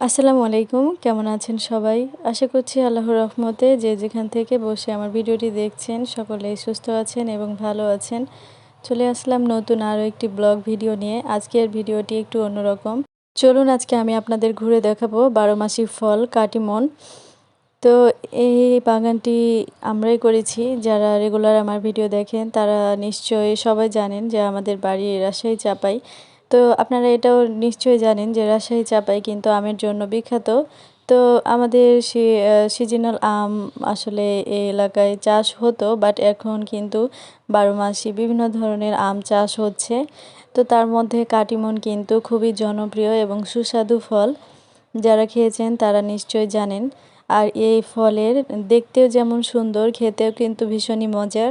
আসসালামু আলাইকুম, কেমন আছেন সবাই? আশা করছি আল্লাহর রহমতে যে যেখান থেকে বসে আমার ভিডিওটি দেখছেন সকলেই সুস্থ আছেন এবং ভালো আছেন। চলে আসলাম নতুন আরও একটি ব্লগ ভিডিও নিয়ে। আজকের ভিডিওটি একটু অন্যরকম। চলুন আজকে আমি আপনাদের ঘুরে দেখাবো বারো মাসি ফল, কাটিমন। তো এই বাগানটি আমরাই করেছি। যারা রেগুলার আমার ভিডিও দেখেন, তারা নিশ্চয়ই সবাই জানেন যে আমাদের বাড়ি রাজশাহী চাপাই তো আপনারা এটাও নিশ্চয়ই জানেন যে রাজশাহী চাপাই কিন্তু আমের জন্য বিখ্যাত। তো আমাদের সিজনাল আম আসলে এই এলাকায় চাষ হতো, বাট এখন কিন্তু বারো মাসি বিভিন্ন ধরনের আম চাষ হচ্ছে। তো তার মধ্যে কাটিমন কিন্তু খুবই জনপ্রিয় এবং সুস্বাদু ফল। যারা খেয়েছেন তারা নিশ্চয়ই জানেন। আর এই ফলের দেখতেও যেমন সুন্দর, খেতেও কিন্তু ভীষণই মজার।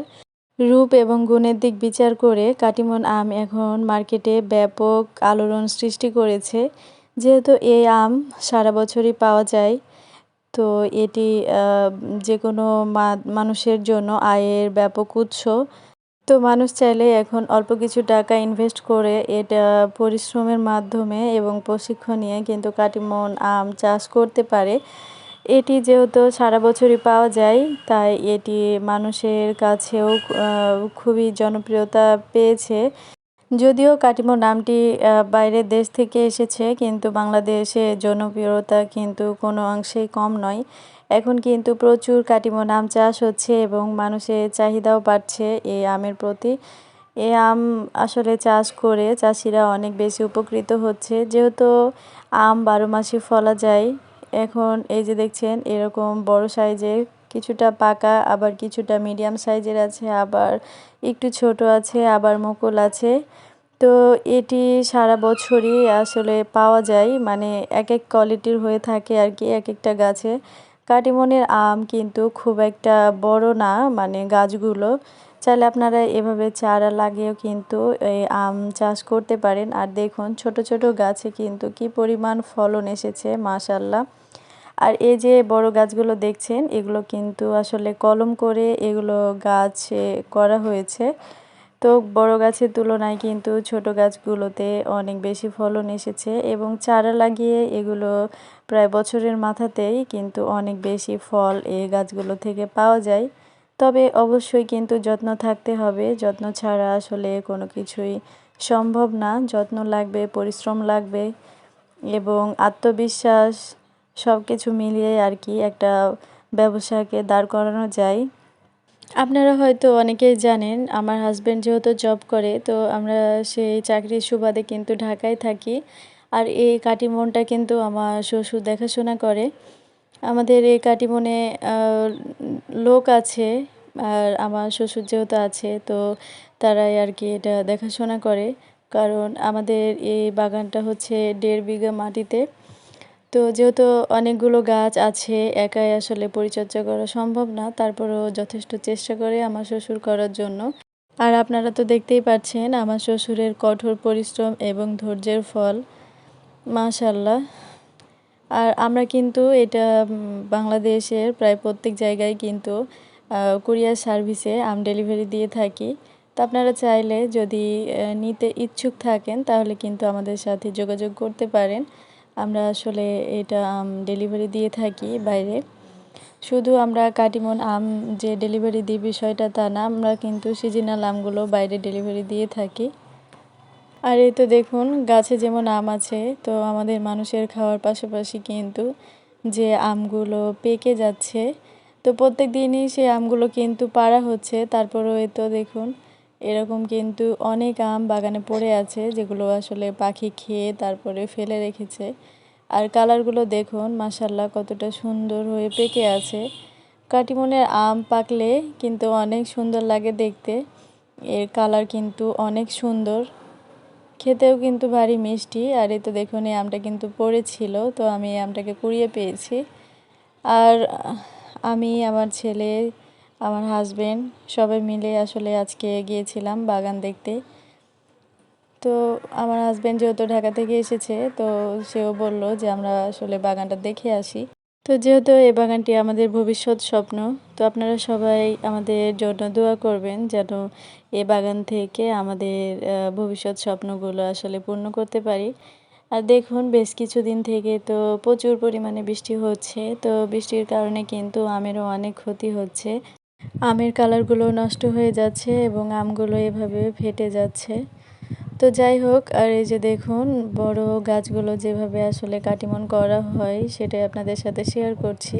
রূপ এবং গুণের দিক বিচার করে কাটিমন আম এখন মার্কেটে ব্যাপক আলোড়ন সৃষ্টি করেছে। যেহেতু এই আম সারা বছরই পাওয়া যায়, তো এটি যে কোনো মানুষের জন্য আয়ের ব্যাপক উৎস। তো মানুষ চাইলে এখন অল্প কিছু টাকা ইনভেস্ট করে এটা পরিশ্রমের মাধ্যমে এবং প্রশিক্ষণ নিয়ে কিন্তু কাটিমন আম চাষ করতে পারে। এটি যেহেতু সারা বছরই পাওয়া যায়, তাই এটি মানুষের কাছেও খুবই জনপ্রিয়তা পেয়েছে। যদিও কাটিমো নামটি বাইরের দেশ থেকে এসেছে, কিন্তু বাংলাদেশে জনপ্রিয়তা কিন্তু কোনো অংশেই কম নয়। এখন কিন্তু প্রচুর কাটিমো নাম চাষ হচ্ছে এবং মানুষের চাহিদাও বাড়ছে এই আমের প্রতি। এ আম আসলে চাষ করে চাষিরা অনেক বেশি উপকৃত হচ্ছে। যেহেতু আম বারো মাসে ফলা যায় এখন এই যে দেখছেন, এরকম বড় সাইজের কিছুটা পাকা, আবার কিছুটা মিডিয়াম সাইজের আছে, আবার একটু ছোট আছে, আবার মুকুল আছে। তো এটি সারা বছরই আসলে পাওয়া যায় মানে এক এক কোয়ালিটির হয়ে থাকে আর কি এক একটা গাছে। কাটিমনের আম কিন্তু খুব একটা বড় না মানে গাছগুলো। চাইলে আপনারা এভাবে চারা লাগিয়েও কিন্তু এই আম চাষ করতে পারেন। আর দেখুন, ছোট ছোট গাছে কিন্তু কি পরিমাণ ফলন এসেছে মাশাল্লাহ আর এই যে বড় গাছগুলো দেখছেন, এগুলো কিন্তু আসলে কলম করে এগুলো গাছ করা হয়েছে। তো বড় গাছের তুলনায় কিন্তু ছোট গাছগুলোতে অনেক বেশি ফলন এসেছে এবং চারা লাগিয়ে এগুলো প্রায় বছরের মাথাতেই কিন্তু অনেক বেশি ফল এই গাছগুলো থেকে পাওয়া যায়। তবে অবশ্যই কিন্তু যত্ন থাকতে হবে। যত্ন ছাড়া আসলে কোনো কিছুই সম্ভব না। যত্ন লাগবে, পরিশ্রম লাগবে এবং আত্মবিশ্বাস সব কিছু মিলিয়ে আর কি একটা ব্যবসাকে দাঁড় করানো যায়। আপনারা হয়তো অনেকেই জানেন, আমার হাজব্যান্ড যেহেতু জব করে, তো আমরা সেই চাকরির সুবাদে কিন্তু ঢাকায় থাকি। আর এই কাটিমনটা কিন্তু আমার শ্বশুর দেখাশোনা করে। আমাদের এই কাটিমনে লোক আছে আর আমার শ্বশুর যেহেতু আছে, তো তারাই আর কি এটা দেখাশোনা করে। কারণ আমাদের এই বাগানটা হচ্ছে দেড় বিঘা মাটিতে। তো যেহেতু অনেকগুলো গাছ আছে, একাই আসলে পরিচর্যা করা সম্ভব না, তারপরেও যথেষ্ট চেষ্টা করে আমার শ্বশুর করার জন্য। আর আপনারা তো দেখতেই পাচ্ছেন, আমার শ্বশুরের কঠোর পরিশ্রম এবং ধৈর্যের ফল। মাশাল্লাহ। আর আমরা কিন্তু এটা বাংলাদেশের প্রায় প্রত্যেক জায়গায় কিন্তু কুরিয়ার সার্ভিসে আম ডেলিভারি দিয়ে থাকি। তো আপনারা চাইলে যদি নিতে ইচ্ছুক থাকেন, তাহলে কিন্তু আমাদের সাথে যোগাযোগ করতে পারেন। আমরা আসলে এটা আম ডেলিভারি দিয়ে থাকি বাইরে। শুধু আমরা কাটিমন আম যে ডেলিভারি দিই বিষয়টা তা না, আমরা কিন্তু সিজনাল আমগুলো বাইরে ডেলিভারি দিয়ে থাকি। আর এই তো দেখুন, গাছে যেমন আম আছে, তো আমাদের মানুষের খাওয়ার পাশাপাশি কিন্তু যে আমগুলো পেকে যাচ্ছে, তো প্রত্যেক দিনই সেই আমগুলো কিন্তু পাড়া হচ্ছে। তারপরেও এই তো দেখুন, এরকম কিন্তু অনেক আম বাগানে পড়ে আছে, যেগুলো আসলে পাখি খেয়ে তারপরে ফেলে রেখেছে। আর কালারগুলো দেখুন মাসাল্লাহ কতটা সুন্দর হয়ে পেকে আছে। কাটিমনের আম পাকলে কিন্তু অনেক সুন্দর লাগে দেখতে, এর কালার কিন্তু অনেক সুন্দর। খেতেও কিন্তু ভারী মিষ্টি। আর এই তো দেখুন, এই আমটা কিন্তু পড়েছিল, তো আমি এই আমটাকে কুড়িয়ে পেয়েছি। আর আমি, আমার ছেলে, আমার হাজবেন্ড সবাই মিলে আসলে আজকে গিয়েছিলাম বাগান দেখতে। তো আমার হাজব্যান্ড যেহেতু ঢাকা থেকে এসেছে, তো সেও বলল যে আমরা আসলে বাগানটা দেখে আসি। তো যেহেতু এই বাগানটি আমাদের ভবিষ্যৎ স্বপ্ন, তো আপনারা সবাই আমাদের জন্য দোয়া করবেন যেন এ বাগান থেকে আমাদের ভবিষ্যৎ স্বপ্নগুলো আসলে পূর্ণ করতে পারি। আর দেখুন, বেশ কিছুদিন থেকে তো প্রচুর পরিমাণে বৃষ্টি হচ্ছে, তো বৃষ্টির কারণে কিন্তু আমেরও অনেক ক্ষতি হচ্ছে। আমের কালারগুলো নষ্ট হয়ে যাচ্ছে এবং আমগুলো এভাবে ফেটে যাচ্ছে। তো যাই হোক, আর এই যে দেখুন, বড় গাছগুলো যেভাবে আসলে কাটিমন করা হয়, সেটাই আপনাদের সাথে শেয়ার করছি।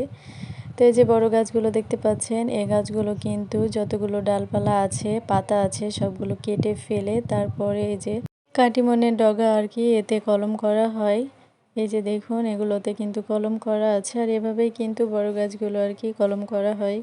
তো এই যে বড় গাছগুলো দেখতে পাচ্ছেন, এই গাছগুলো কিন্তু যতগুলো ডালপালা আছে, পাতা আছে, সবগুলো কেটে ফেলে তারপরে এই যে কাটিমনের ডগা আর কি, এতে কলম করা হয়। এই যে দেখুন, এগুলোতে কিন্তু কলম করা আছে, আর এভাবেই কিন্তু বড় গাছগুলো আর কি কলম করা হয়।